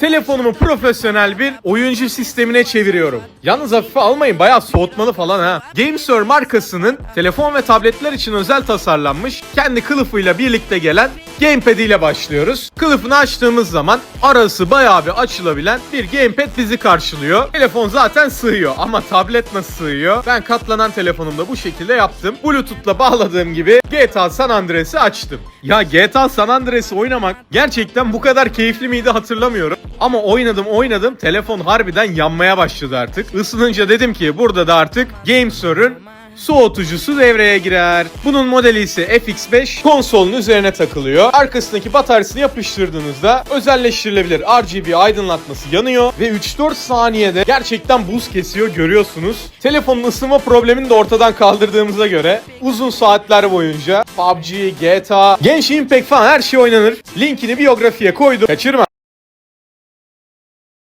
telefonumu profesyonel bir oyuncu sistemine çeviriyorum. Yalnız hafife almayın bayağı soğutmalı falan ha. GameSir markasının telefon ve tabletler için özel tasarlanmış kendi kılıfıyla birlikte gelen Gamepad ile başlıyoruz. Kılıfını açtığımız zaman arası bayağı bir açılabilen bir Gamepad bizi karşılıyor. Telefon zaten sığıyor ama tablet nasıl sığıyor? Ben katlanan telefonumda bu şekilde yaptım. Bluetooth'la bağladığım gibi GTA San Andreas'ı açtım. Ya GTA San Andreas'ı oynamak gerçekten bu kadar keyifli miydi hatırlamıyorum. Ama oynadım oynadım telefon harbiden yanmaya başladı artık. Isınınca dedim ki burada da artık GameSir'ın soğutucusu devreye girer. Bunun modeli ise FX5 konsolun üzerine takılıyor. Arkasındaki bataryasını yapıştırdığınızda özelleştirilebilir RGB aydınlatması yanıyor ve 3-4 saniyede gerçekten buz kesiyor görüyorsunuz. Telefonun ısınma problemini de ortadan kaldırdığımıza göre uzun saatler boyunca PUBG, GTA, Genshin Impact falan her şey oynanır. Linkini biyografiye koydum. Kaçırma.